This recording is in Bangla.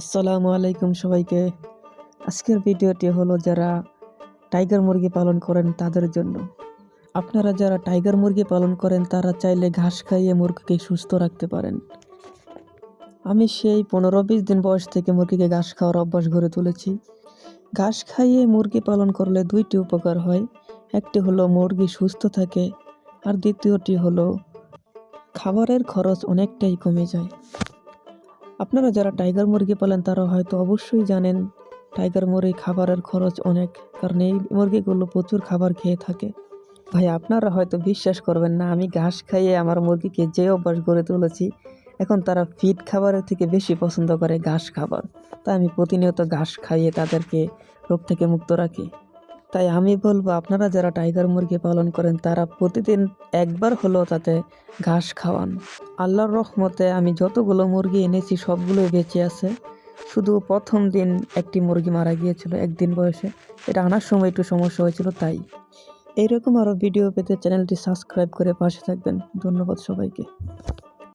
আসসালামু আলাইকুম সবাইকে। আজকের ভিডিওটি হলো যারা টাইগার মুরগি পালন করেন তাদের জন্য। আপনারা যারা টাইগার মুরগি পালন করেন, তারা চাইলে ঘাস খাইয়ে মুরগিকে সুস্থ রাখতে পারেন। আমি সেই পনেরো বিশ দিন বয়স থেকে মুরগিকে ঘাস খাওয়ার অভ্যাস গড়ে তুলেছি। ঘাস খাইয়ে মুরগি পালন করলে দুইটি উপকার হয়। একটি হলো মুরগি সুস্থ থাকে, আর দ্বিতীয়টি হলো খাবারের খরচ অনেকটাই কমে যায়। আপনারা যারা টাইগার মুরগি পালেন, তারা হয়তো অবশ্যই জানেন টাইগার মুরগি খাবারের খরচ অনেক, কারণ এই মুরগিগুলো প্রচুর খাবার খেয়ে থাকে। ভাই, আপনারা হয়তো বিশ্বাস করবেন না, আমি ঘাস খাইয়ে আমার মুরগিকে যে অভ্যাস গড়ে তুলেছি, এখন তারা ফিট খাবারের থেকে বেশি পছন্দ করে ঘাস খাবার। তাই আমি প্রতিনিয়ত ঘাস খাইয়ে তাদেরকে রোগ থেকে মুক্ত রাখি। তাই আমি বলব, আপনারা যারা টাইগার মুরগি পালন করেন, তারা প্রতিদিন একবার হলেও তাতে ঘাস খাওয়ান। আল্লাহর রহমতে আমি যতগুলো মুরগি এনেছি সবগুলোই বেঁচে আছে। শুধু প্রথম দিন একটি মুরগি মারা গিয়েছিল, একদিন বয়সে। এটা আনার সময় একটু সমস্যা হয়েছিল, তাই। এইরকম আরও ভিডিও পেতে চ্যানেলটি সাবস্ক্রাইব করে পাশে থাকবেন। ধন্যবাদ সবাইকে।